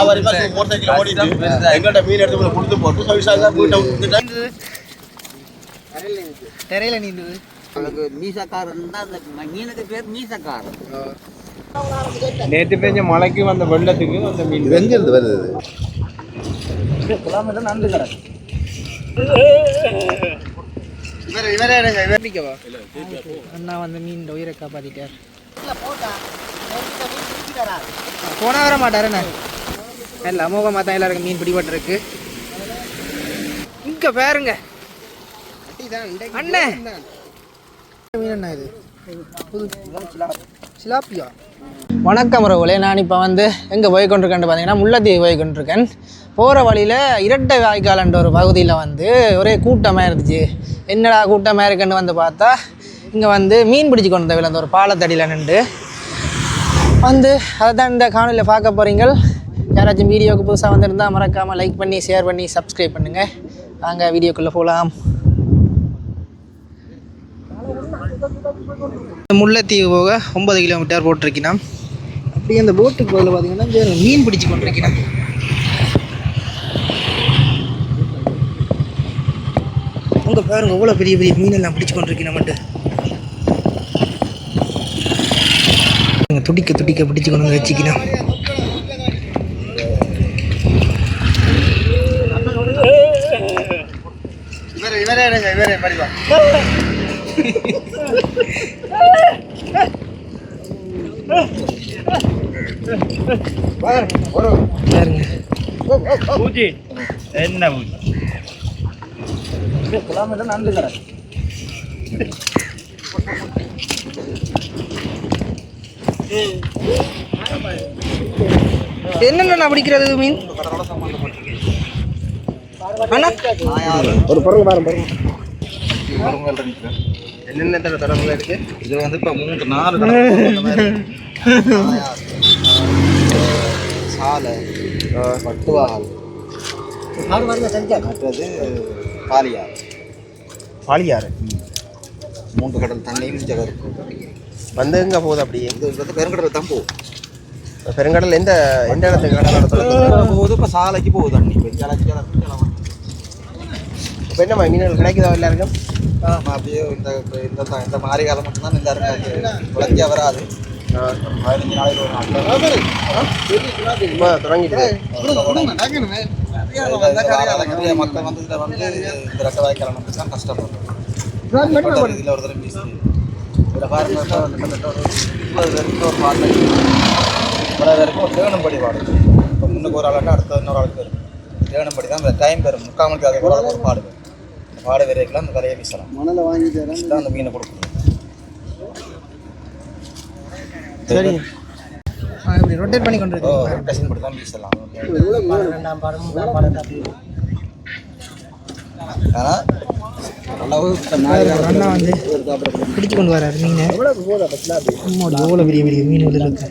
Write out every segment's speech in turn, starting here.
வியாபாரி தான் மோட்டர் ஓடிட்டு எங்கள்கிட்ட மீன் எடுத்து கொடுத்து போட்டு சர்வீஸாக வீட்டை விட்டுட்டு திரையில நீந்துது அவனுக்கு மீசக்காரன் தான் அந்த மீனுக்கு பேர் மீசக்காரன். நேற்று பெஞ்ச மழைக்கு வந்த வெள்ளத்துக்கு அந்த மீன். எங்கேருந்து வருது? கிலோமீட்டர் நடந்து கிடக்கு. அண்ணா வந்து மீன் உயிரை காப்பாத்திட்டார். போனா வர மாட்டாருண்ணே இல்லை அமோகமாக தான் எல்லாருக்கும் மீன் பிடிபட்டிருக்கு. இங்க பாருங்க. அண்ணே. மீன் என்ன இது சிலாப்பியா வணக்கம் ரவுலே நான் இப்போ வந்து எங்கே போய் கொண்டிருக்கேன் பார்த்தீங்கன்னா முல்லத்தீவு போய் கொண்டிருக்கேன் போகிற வழியில் இரட்டை வாய்க்கால்ன்ற ஒரு பகுதியில் வந்து ஒரே கூட்டமாக இருந்துச்சு. என்னடா கூட்டமாக இருக்குன்னு வந்து பார்த்தா இங்கே வந்து மீன் பிடிச்சி கொண்டு வந்தவில்லை அந்த ஒரு பாலத்தடியில் நின்று வந்து அதை தான் இந்த காணொலியில் பார்க்க போகிறீங்கள் யாராச்சும் வீடியோவுக்கு புதுசாக வந்திருந்தால் மறக்காமல் லைக் பண்ணி ஷேர் பண்ணி சப்ஸ்கிரைப் பண்ணுங்கள் வாங்க வீடியோக்குள்ளே போகலாம் முல்லைத்தீவு போக ஒன்பது கிலோமீட்டர் போட்டிருக்கணும் அப்படியே அந்த போட்டுக்கு போகல பார்த்தீங்கன்னா மீன் பிடிச்சி கொண்டிருக்கணும் உங்கள் பாருங்க எவ்வளோ பெரிய பெரிய மீனெல்லாம் எல்லாம் பிடிச்சு மட்டும் துடிக்க துடிக்க பிடிச்சி கொண்டு வந்து வச்சுக்கணும் படிவா பாருங்க பூஜி. என்ன பூஜி? கிலோமீட்டர் நடந்து கிடக்கு என்னென்ன பிடிக்கிறது மீன்? ஒரு பொருள் பாருங்க பாருங்க. என்னென்ன தடவை இருக்கு? இது வந்து இப்போ மூன்று நாலு சாலை பட்டுவால் மற்றது பாலியார் பாலியாறு. மூன்று கடல் தண்ணியும் ஜகம் இருக்கும் வந்து எங்கே போகுது அப்படி? இது வந்து பெருங்கடல் தான் போகும். பெருங்கடல் எந்த எந்த இடத்துக்கு கடலோட போகுது இப்போ சாலைக்கு போகுது தண்ணி. இப்போ ஜலக்கு ஜலம் இப்போ என்ன மீன்கள் கிடைக்குதா எல்லாருக்கும்? ஆமாம் அப்படியே இந்த இந்த இந்த மாறி காலம் மட்டும்தான் எல்லாருக்கும் குழந்தையா வராது. பதினஞ்சு நாளைக்கு ஒரு நாள். இப்போ தொடங்கிட்டு நிறைய மக்கள் வந்து இதில் வந்து இந்த வந்து தான் கஷ்டப்படுறோம் இதில் ஒரு தடவை வீசி இதில் பாருங்க ஒரு முப்பது பேருக்கு ஒரு பாட்டு இவ்வளோ பேருக்கு ஒரு தேவனம்படி பாடு. இப்போ முன்னுக்கு ஒரு ஆளாட்டா அடுத்த இன்னொரு ஆளுக்கு வரும் தேவனம்படி தான் இந்த டைம் பெறும். முக்கால் மணிக்கு அதே ஒரு ஆளுக்கு ஒரு பாடு. பாடு வரைக்கலாம் அந்த கரையை வீசலாம். மணலை வாங்கி தான் அந்த மீனை கொடுக்கணும். சரி ஆ இப்படி ரொட்டேட் பண்ணி கொண்டு ஓ இருக்கீங்க ரொட்டேஷன் படி தான் வீசலாம். ரெண்டாம் பாடம் மூணாம் பாடம் ஆனால் அளவு அண்ணா வந்து பிடிச்சு கொண்டு வராரு மீனை. எவ்வளோ பெரிய பெரிய மீன்கள் இருக்கு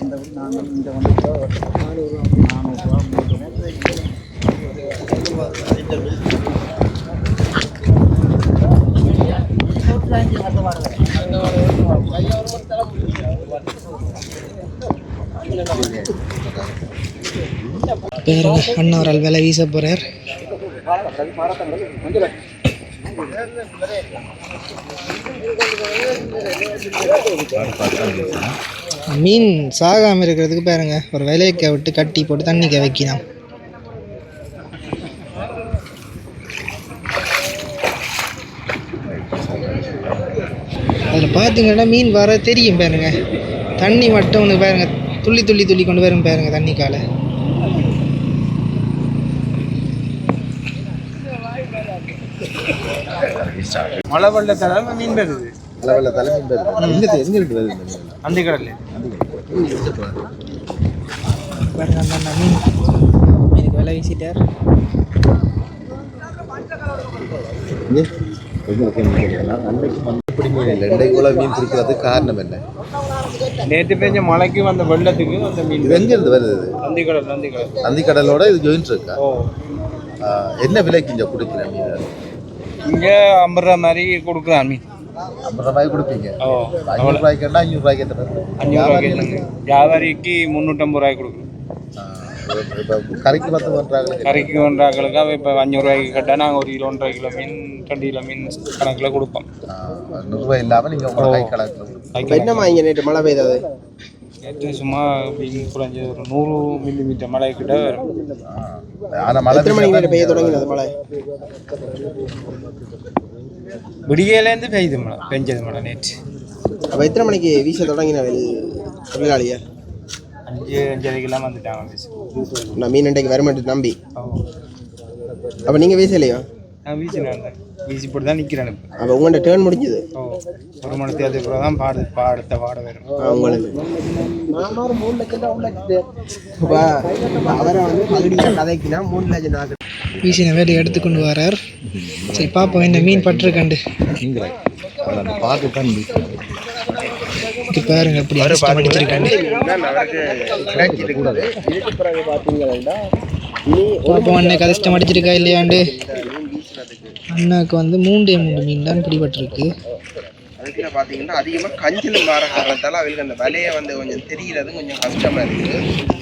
பாருங்க அண்ணா ஒரு வேலை விலை வீச போறார். மீன் சாகாமல் இருக்கிறதுக்கு பாருங்க ஒரு விலையை விட்டு கட்டி போட்டு தண்ணிக்க வைக்கலாம் பார்த்தீங்கன்னா மீன் வர தெரியும் பாருங்க. தண்ணி மட்டும் ஒன்று பாருங்க. துள்ளி துள்ளி துள்ளி கொண்டு வரும் பாருங்க தண்ணி காலை மழை வெள்ளத்தால மீன் வருது அளவில் தலைமை எங்கே எங்கே இருக்குது மீன்? அந்த கடல்ல பாருங்க அந்த மீன் மீனுக்கு விலை வீசிட்டார். மந்தப்படி மீன் இருக்கிறதுக்கு காரணம் என்ன நேற்று பெஞ்ச மழைக்கு வந்த வெள்ளத்துக்கு அந்த மீன் இது எங்கேருந்து வருது இது? நந்தி கடல் நந்தி கடல் நந்தி கடலோட இது ஜாயின்ட் இருக்கா என்ன விலைக்கு இங்கே கொடுக்குற மீன்? இங்கே ஐம்பது ரூபா மாதிரி கொடுக்குறான் மீன். ஐம்பது ரூபாய்க்கு கொடுப்பீங்க? ஓ. ஐநூறு ரூபாய்க்கு கேட்டால் ஐநூறு ரூபாய்க்கு எத்தனை அஞ்சூறு ரூபாய்க்கு இல்லைங்க வியாபாரிக்கு முந்நூற்றம்பது ரூபாய்க்கு கொடுக்குறோம் கறிக்கு பத்து பண்ணுறாங்க கறிக்கு ஒன்றாக்களுக்கு அவ இப்போ அஞ்சூறு ரூபாய்க்கு கட்டா நாங்கள் ஒரு கிலோ ஒன்றரை கிலோ மீன் ரெண்டு கிலோ மீன் கணக்கில் கொடுப்போம். நிர்வாகம் இல்லாமல் நீங்கள் உங்களோட கை கணக்கில் என்னம்மா இங்கே நேற்று மழை பெய்தது நேற்று சும்மா மீன் குறைஞ்சது ஒரு நூறு மில்லி மீட்டர் மழை கிட்ட வரும். ஆனால் மழை எத்தனை மணிக்கு பெய்ய தொடங்கினது மழை? விடிகையிலேருந்து பெய்யுது மழை பெஞ்சது மழை நேற்று. அப்போ எத்தனை மணிக்கு வீச தொடங்கின தொழிலாளியா அஞ்சு அஞ்சரைக்கெல்லாம் வந்துட்டாங்க நான் மீன் இன்றைக்கு வரமாட்டு நம்பி அப்போ நீங்கள் வீசலையா நான் வீசி வந்தேன் வீசி போட்டு தான் நிற்கிறேன் அப்போ உங்கள்கிட்ட டேர்ன் முடிஞ்சது? ஓ ஒரு மணி தேதி பிறகு தான் பாடு பாடத்தை பாட வரும் ஆ, உங்களுக்கு. அவரை வந்து மறுபடியும் கதைக்குனா மூணு லட்சம் நாக்கு வீசின வேலை எடுத்துக்கொண்டு வரார். சரி பாப்போம் என்ன மீன் பட்டிருக்கண்டு பார்த்து தான் இது பாருங்க பிறகு பார்த்தீங்கன்னா இனி பாப்போம் அன்னைக்கு அதிர்ஷ்டம் அடிச்சிருக்கா இல்லையாண்டு? அண்ணாக்கு வந்து மூண்டே மூணு மீன் தான் பிடிபட்டிருக்கு. அதுக்குள்ள பார்த்தீங்கன்னா அதிகமாக கஞ்சிலும் மாற காரணத்தால் அவங்களுக்கு அந்த விலையை வந்து கொஞ்சம் தெரியறது கொஞ்சம் கஷ்டமாக இருக்குது.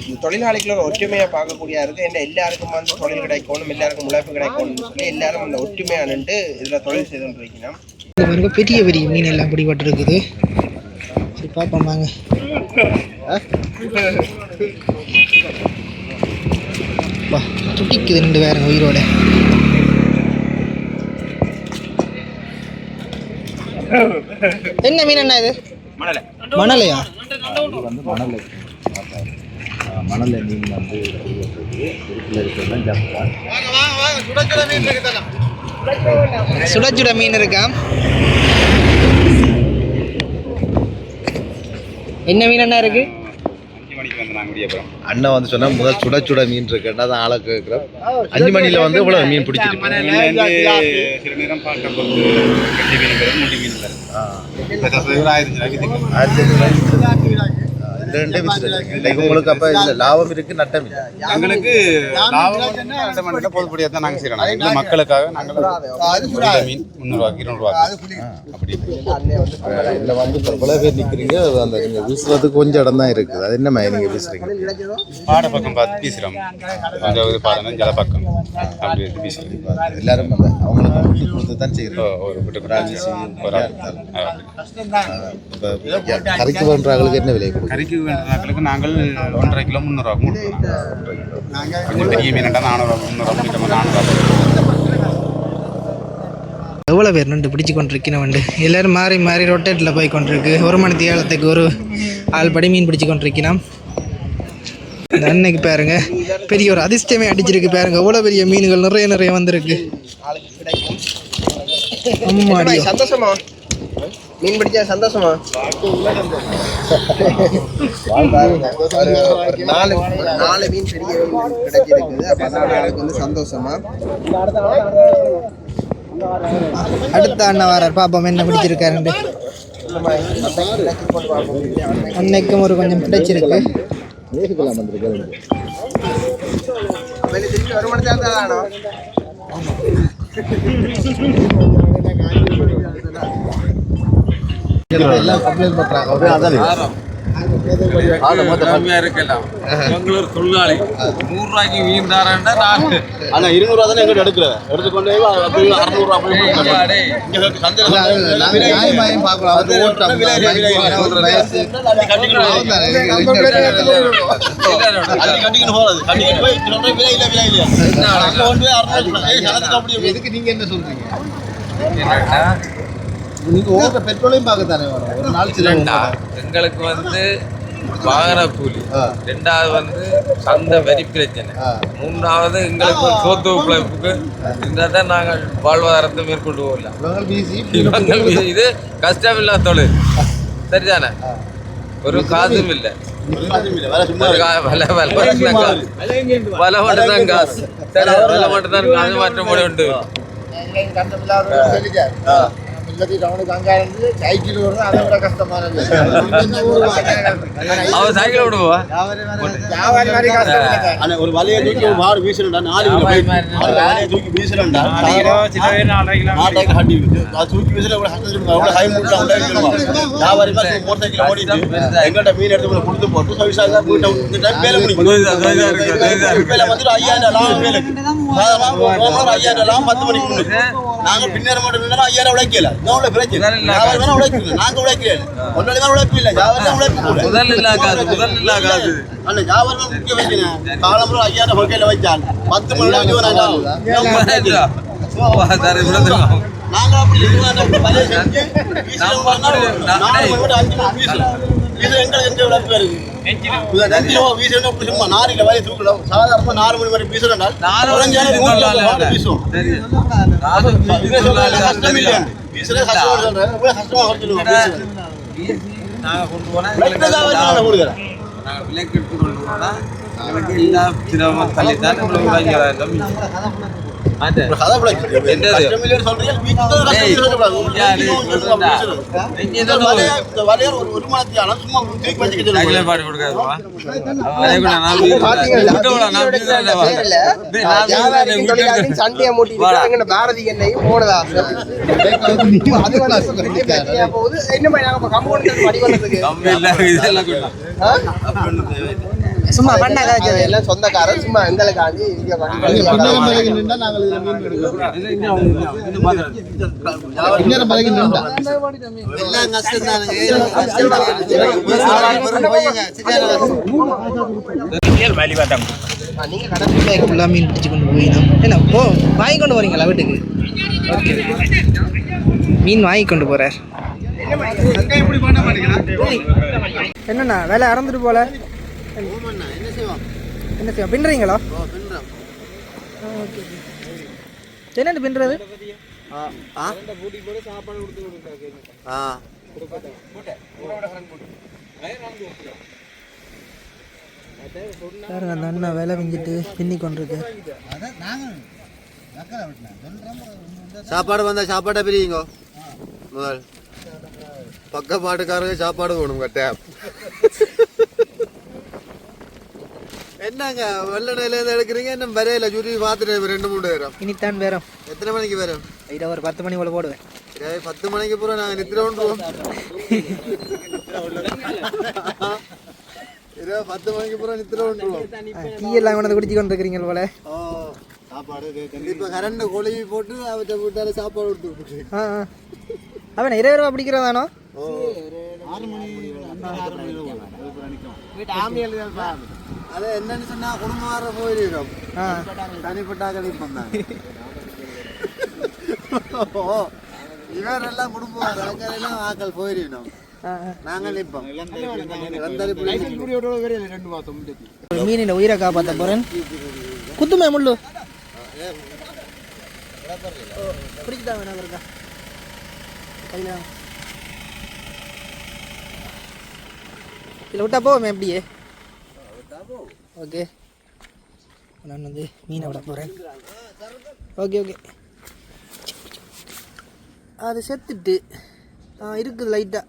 இந்த தொழிலாளிகளோட ஒற்றுமையாக பார்க்கக்கூடிய இருக்குது என்ன எல்லாருக்கும் வந்து தொழில் கிடைக்கணும் எல்லாருக்கும் உழைப்பு கிடைக்கணும்னு சொல்லி எல்லாரும் அந்த ஒற்றுமையாக நின்று இதில் தொழில் செய்து கொண்டு வைக்கணும் இங்க பாருங்க பெரிய பெரிய மீன் எல்லாம் பிடிபட்டிருக்குது. சரி பாப்போம் வாங்க வா துடிக்குது ரெண்டு வேறுங்க உயிரோட என்ன மீன் என்ன இது மணலையா வந்து மணல் மணல் மீன் வந்து உறுப்பில் இருக்கிறது தான் சுட சுட மீன் இருக்கா? என்ன மீன் என்ன இருக்கு? அண்ணன் வந்து சொன்னா முதல் சுட சுட மீன் இருக்குன்னா தான் ஆளை கேட்குறோம் அஞ்சு மணியில் வந்து இவ்வளோ மீன் பிடிச்சிட்டு இந்த ரெண்டே இன்னைக்கு உங்களுக்கு அப்போ இல்லை லாபம் இருக்கு நட்டம் இல்லை. எங்களுக்கு லாபம் பொதுப்படியாக தான் நாங்கள் செய்கிறோம் எங்களை மக்களுக்காக நாங்கள் மீன் முந்நூறுவாக்கு இருநூறுவாக்கு அப்படி இதில் வந்து பல பேர் நிற்கிறீங்க அந்த நீங்கள் வீசுறதுக்கு கொஞ்சம் இடம் தான் இருக்குது. அது என்ன மாதிரி நீங்கள் வீசுறீங்க? பாட பக்கம் பார்த்து பேசுகிறோம் கொஞ்சம் பாடம் ஜல பக்கம். அப்படி எடுத்து பேசுகிறோம் எல்லாரும் அவங்களுக்கு விட்டு கொடுத்து தான் செய்கிறோம் ஒரு விட்டு. இப்போ கறிக்கு பண்ணுறாங்களுக்கு என்ன விலை கொடுக்கும் வேண்டியவர்களுக்கு நாங்கள் ஒன்றரை கிலோ முந்நூறுவா கொடுக்கலாம் கொஞ்சம் பெரிய மீனண்டா எவ்வளோ பேர் நண்டு பிடிச்சு கொண்டிருக்கணும் வண்டு? எல்லாரும் மாறி மாறி ரொட்டேட்டில் போய் கொண்டிருக்கு. ஒரு மணி தேளத்துக்கு ஒரு ஆள் படி மீன் பிடிச்சு கொண்டிருக்கணும் அன்னைக்கு பாருங்க பெரிய ஒரு அதிர்ஷ்டமே அடிச்சிருக்கு பாருங்க. எவ்வளோ பெரிய மீன்கள் நிறைய நிறைய வந்திருக்கு. ஆளுக்கு மீன் பிடிச்சா சந்தோஷமா? ஒரு ஒரு நாலு ஒரு நாலு மீன் பெரிய மீன் கிடைச்சிருக்குது அப்போ எனக்கு வந்து சந்தோஷமா. அடுத்த அண்ணன் வரார் பாப்போம். என்ன பிடிச்சிருக்காருண்டு அன்னைக்கும் ஒரு கொஞ்சம் பிடிச்சிருக்கு. வெளியே பெங்களூர் தொழிலாளி நூறு ரூபாய்க்கு நான் ஆனால் இருநூறுவா தானே எங்கிட்ட எடுக்கிறேன் எடுத்துக்கொண்டு டேய், நாங்கள் நியாயமாயும் பார்க்கலாம் இதுக்கு நீங்க என்ன சொல்றீங்க பெட்ரோலையும் பார்க்க தானே வரும் ஒரு நாள் இல்லைண்டா, எங்களுக்கு வந்து வாகன கூலி. ரெண்டாவது வந்து சந்தை வரி பிரச்சனை. மூன்றாவது எங்களுக்கு சோத்து பிழைப்புக்கு இருந்தால் தான் நாங்கள் வாழ்வாதாரத்தை மேற்கொண்டு மீது இது கஷ்டமில்லாத தொழில் சரிதானே ஒரு காசும் இல்லை ஒரு கா- வலை வலை மட்டும்தான் காசு வலை மட்டும்தான் காசு இல்லத்தி டவுனுக்கு அங்கே இருந்து சைக்கிள் வருது அதை விட கஷ்டமானது அவன் சைக்கிள் விடுவா வியாபாரி மாதிரி கஷ்டம் ஒரு வலையை தூக்கி ஒரு மாடு வீசுறா நாலு வலையை தூக்கி நாட்டாய்க்கு ஹண்டி இருக்கு. அது தூக்கி எவ்வளவு கஷ்டம் தெரியுமா? எவ்வளவு high மூட்டை? வியாபாரி மாதிரி மோட்டர் சைக்கிள் ஓடிட்டு எங்கள்ட்ட மீன் எடுத்து போய் கொடுத்து போட்டு வீட்டை முடிக்கும். வந்துட்டு ஐயாயிரம் லாபம் ஐயாயிரம் லாபம் பத்து மணிக்கு. நாங்க பின்னேற மட்டும் நின்னா ஐயாயிரம் உழைக்கல. உள்ள பிரச்சனை. வியாபாரி வேணா உழைக்கல. நாங்க உழைக்கல. ஒன்னாடி தான் உழைப்பு இல்லை. தான் உழைப்பு கூட. முதல் இல்லா காசு முதல் இல்லா காசு அல்ல வியாபாரம் முக்கிய வைக்கணும் காலம்பரம் ஐயாயிரம் வகையில வச்சான் பத்து மணி நேரம் நாங்க நாங்க அப்படி நேரம் அஞ்சு மணி. இது எங்களுக்கு எங்க விளக்கு இருக்கு நாரில தூக்கலாம் சாதாரணமா நாலு மணி வரை இது சொல்றது கஷ்டம் இல்லையா? கஷ்டம் சொல்றேன் கஷ்டமா நாங்க கொண்டு போனா கொண்டு எல்லா சிரமம் தான் சண்டையை மூட்டிட்டு பாரதி எண்ணெயும். என்ன மாதிரி சும்மா பண்ண அது எல்லாம் சொந்தக்காரர் சும்மா எங்களுக்காண்டி இங்க. நீங்க கடற்கரை ஃபுல்லாக மீன் பிடிச்சி கொண்டு என்ன போ வாங்கி கொண்டு போறீங்களா வீட்டுக்கு ஓகே மீன் வாங்கி கொண்டு போறார் என்னண்ணா வேலை அறந்துட்டு போல? என்ன செய்வோம்? பின்னுறீங்களா? ஓகே. என்னண்டு பின்னுறது? பாருங்க அந்த அண்ணா வேலை செஞ்சுட்டு பின்னி கொண்டிருக்கு. சாப்பாடு வந்தா சாப்பாடை பிரியுங்க. முதல். பக்க பாட்டுக்காரங்க சாப்பாடு வேணும் டேப் என்னங்க வெள்ளடையில இருந்து எடுக்கிறீங்க என்ன வரையில சுற்றி பார்த்துட்டு ரெண்டு மூணு நேரம் இனித்தான் பேரம். எத்தனை மணிக்கு வரும்? இதை ஒரு பத்து மணி போல போடுவேன். ஏய், பத்து மணிக்கு பூரா நாங்கள் நித்திர ஒன்றுவோம் இரவு பத்து மணிக்கு பூரா நித்திர ஒன்றுவோம் டீ எல்லாம் கொண்டு வந்து குடிச்சு கொண்டு இருக்கிறீங்க போல. ஓ சாப்பாடு இப்போ கரண்ட் கொழுவி போட்டு அவற்றை விட்டால சாப்பாடு விட்டு ஆ ஆ. அவன் இரவு இரவா பிடிக்கிறதானோ அது என்னன்னு சொன்னா குடும்பம் வர போயிருக்கோம். ஆ. தனிப்பட்டா கணிப்பம் தான் குடும்பம் எல்லாம் ஆக்கள் போயிருக்கணும். மீனின் உயிரை காப்பாற்ற போறேன். குத்துமே முள்ளு. பிடிக்குதா வேணா இருக்கா கையில். இதில் விட்டா போவோமே எப்படியே ஓகே. நான் வந்து மீனை விட போகிறேன் ஓகே ஓகே. அது செத்துட்டு ஆ இருக்குது லைட்டாக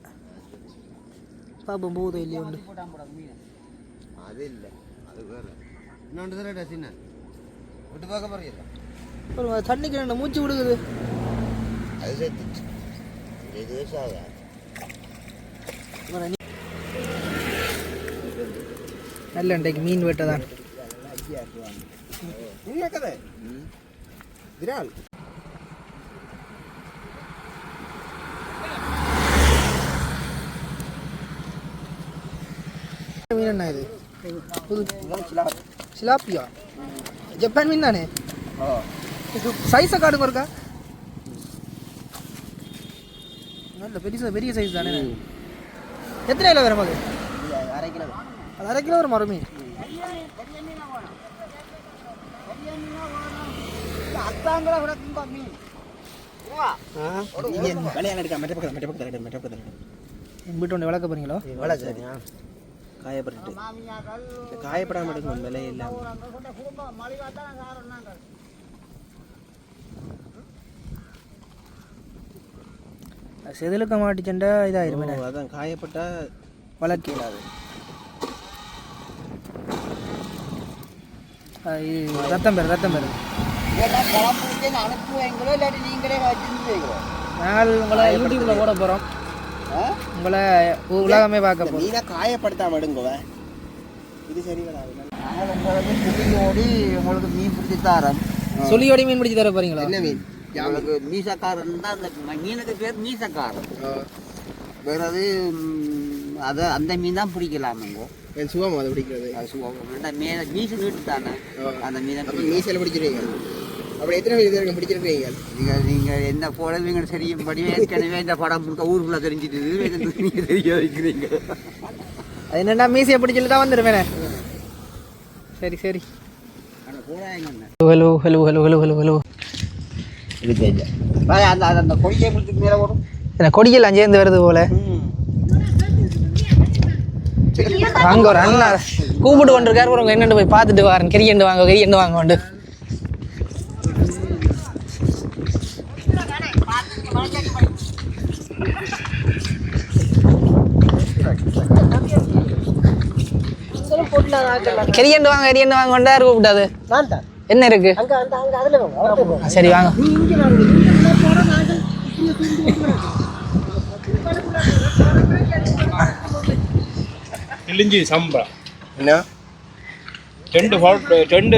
பாப்போம் போகுதோ இல்லையோ உண்டு அது இல்லை. அது வேற. இன்னொன்று தானே சின்ன? விட்டு பார்க்க போறீங்க ஒரு தண்ணிக்கு ரெண்டு மூச்சு விடுக்குது அது சேர்த்துச்சு இது சாதா மீன் என்ன இது புது சிலாப்பியா ஜப்பான் மீன் தானே சைஸை காடுங்க இருக்கா நல்ல பெரிய பெரிய சைஸ் தானே எத்தனை கிலோ வரும் அது அரை கிலோ அது அரை கிலோ வரும் மரம் மீன் விளையாட எடுக்க மெட்ட பக்கத்தில் மெட்ட பக்கத்தில் மெட்ட பக்கத்தில் வீட்டு ஒன்று வளர்க்க போறீங்களோ? காயப்பட்டு காயப்படாமல் எடுக்கணும் விலை இல்லாமல் செதிலுக்க மாட்டிச்சண்டா இதாயிருமே அதான் காயப்பட்டா வளர்ச்சி ரத்தம் பெறு ரத்தம் கிளம்பி அனுப்புவீங்களோ இல்லாட்டி நீங்களே வச்சுருந்தீங்களோ நாங்கள் உங்களை யூடியூப்ல போட போகிறோம் உங்களை உலகமே பார்க்க போகிறோம் மீனை காயப்படுத்தாம எடுங்கவ இது சரி வராது நாங்கள் உங்களுக்கு புள்ளியோடி உங்களுக்கு மீன் பிடிச்சி தரோம் சொல்லியோடி மீன் பிடிச்சி தர போறீங்களா என்ன மீன் உங்களுக்கு மீசக்காரன் தான் அந்த மீனுக்கு பேர் மீசக்காரன் வேற அது அந்த மீன் தான் பிடிக்கலாமுங்க என் சுகம் அதை பிடிக்கிறது? அது அந்த மீனை மீசு வீட்டு தானே அந்த மீனை அப்போ மீசையில் பிடிச்சிருவீங்க? அப்படி எத்தனை பேர் இது பிடிச்சிருக்கீங்க? நீங்கள் நீங்கள் என்ன போடுவீங்க தெரியும்படி ஏற்கனவே இந்த படம் முழுக்க ஊருக்குள்ளே தெரிஞ்சிட்டு நீங்கள் தெரிய வைக்கிறீங்க? அது என்னடா மீசையை பிடிச்சிட்டு தான் வந்துடுவேனே சரி சரி. Hello hello hello hello hello hello அந்த அந்த- கொடியை பிடிச்சிட்டு மேலே வரும் என்ன கொடியெல்லாம் சேர்ந்து வருது போல. அங்க ஒரு அண்ணா கூப்பிட்டு கொண்டிருக்காரு ஒரு என்னண்டு போய் பார்த்துட்டு வரேன். கெரியண்டு வாங்க கெரியண்டு வாங்க வந்து கெரியண்டு வாங்க கெரியண்டு வாங்க கொண்டாரு கூப்பிட்டாது என்ன இருக்கு? சரி வாங்க. கிழிஞ்சி சம்பா. என்ன? ரெண்டு ரெண்டு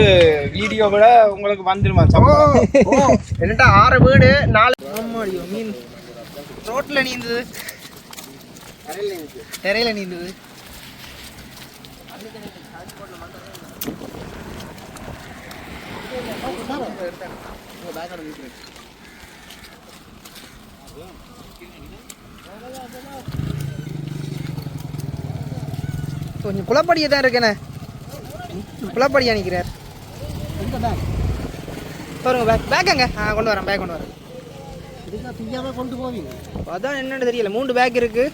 வீடியோ விட உங்களுக்கு வந்துருமா சம்பளம் என்னட்டா ஆறு வீடு நாலு ஆமாடியோ மீன். ரோட்ல நீந்தது. திரையில நீந்தது. கொஞ்சம் குளப்படியே தான் இருக்கேனே. குளப்படியா நிற்கிறார் பாருங்க பேக் பேக்குங்க ஆ கொண்டு வரேன் பேக் கொண்டு வரேன். கொண்டு போவீங்க அதான் என்னன்னு தெரியல மூணு பேக் இருக்கு.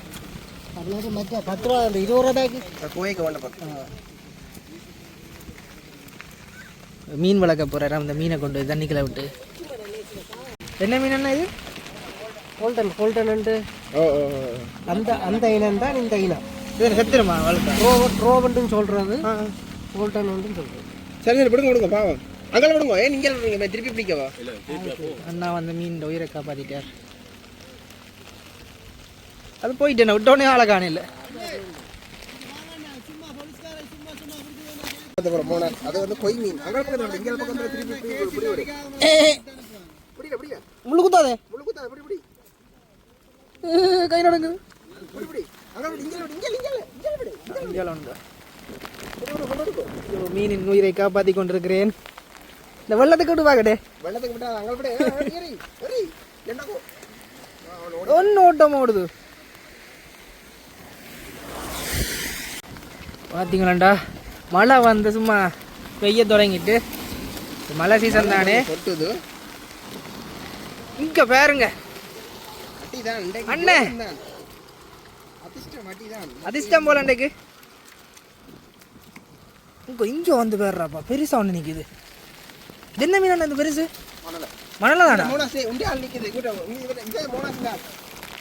அதில் மற்ற பத்து ரூபா அந்த இருபது ரூபா பேக்கு கோயக்கு வந்த பக்கம் மீன் வளர்க்க போறாரு அந்த மீனை கொண்டு போய் தண்ணிக்குள்ள விட்டு. என்ன மீன் என்ன இது ஓ ஓ. அந்த அந்த இனம் தான் இந்த இனம். இது செத்துருமா வளர்க்க ட்ரோவன் ட்ரோவன்ட்டுன்னு சொல்கிறது கோல்டன் சொல்கிறது சரி சரி விடுங்க விடுங்க பாவம். அங்கே விடுங்க. ஏன் நீங்கள் விடுறீங்க திருப்பி பிடிக்கவா? அண்ணா வந்து மீன் உயிரை காப்பாத்திட்டார். அது போயிட்டேன் விட்டோடனே ஆளை போனார். அது வந்து கொய் மீன். அங்கே இங்கே திருப்பி பிடில பிடில முள்ளு குத்தாதே கை நடக்குது இங்கே இங்கே இங்கே இங்கே மீனின் உயிரை காப்பாத்தி கொண்டிருக்கிறேன். இந்த வெள்ளத்துக்கு விட்டு பாக்கட்டே வெள்ளத்துக்கு ஒன்று ஓட்டம் ஓடுது. பார்த்தீங்களாண்டா மழை வந்து சும்மா பெய்ய தொடங்கிட்டு. மழை சீசன் தானே? கொட்டுது. இங்க பாருங்க. அண்ணே. அதிர்ஷ்டம் போல அன்றைக்கு. இங்க வந்து பேர்றாப்பா பெருசா ஒன்று நிக்குது. என்ன மீன் அண்ணா இந்த பெருசு? மணலை. மணல தானே? மோனாசே ஆள் நிற்குது இதே தான்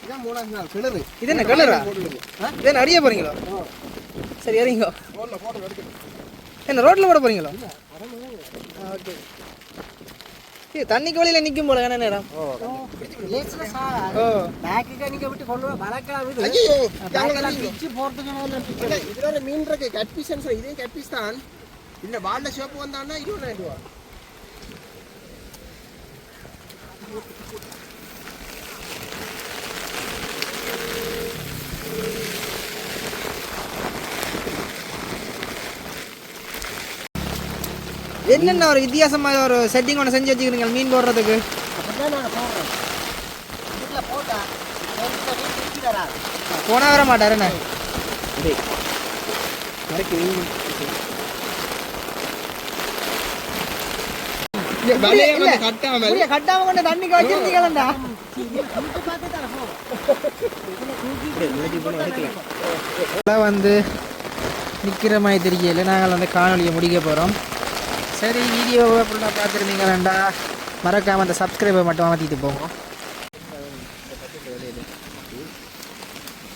இதான் தான் கிணறு இது என்ன கலரா போட்டுடுது என்ன அடிய போறீங்களோ? சரி அறிங்க என்ன ரோட்ல போட போறீங்களோ? ஓகே தண்ணிக்கு வழியில நிக்கும் போல என்ன நேரம். மீன் இருக்கு. கட்பீஸ் இதே கட்பீஸ் தான். இந்த பால்ல சிவப்பு வந்தான்னா இருபதாயிரம் ரூபா. என்னென்ன ஒரு வித்தியாசமாக ஒரு செட்டிங் ஒன்று செஞ்சு வச்சுக்கிறீங்க மீன் போடுறதுக்கு? போனா வர மாட்டாரு என்ன? கட்டாம கொண்டு தண்ணிக்கு வச்சிருந்தீங்களா வந்து நிற்கிற மாதிரி தெரியல. நாங்கள் வந்து காணொலியை முடிக்க போகிறோம் சரி வீடியோவை ஃபுல்லாக பார்த்துருந்தீங்களா மறக்காமல் அந்த சப்ஸ்கிரைபர் மட்டும் அமர்த்திட்டு போங்க.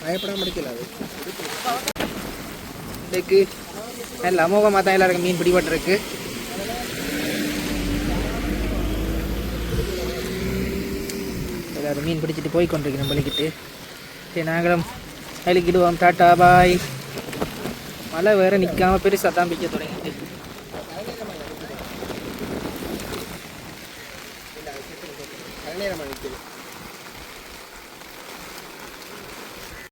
பயப்பட முடிக்கல அது. இதுக்கு நல்ல அமோகமாக தான் எல்லாருக்கும் மீன் பிடிபட்டுருக்கு. எல்லாரும் மீன் பிடிச்சிட்டு போய் கொண்டிருக்கிறோம் பலிக்கிட்டு சரி நாங்களும் வலிக்கிடுவோம் டாட்டா பாய். மழை வேறு நிற்காம பெருசாக தான் பிடிக்க தொடங்கிட்டு.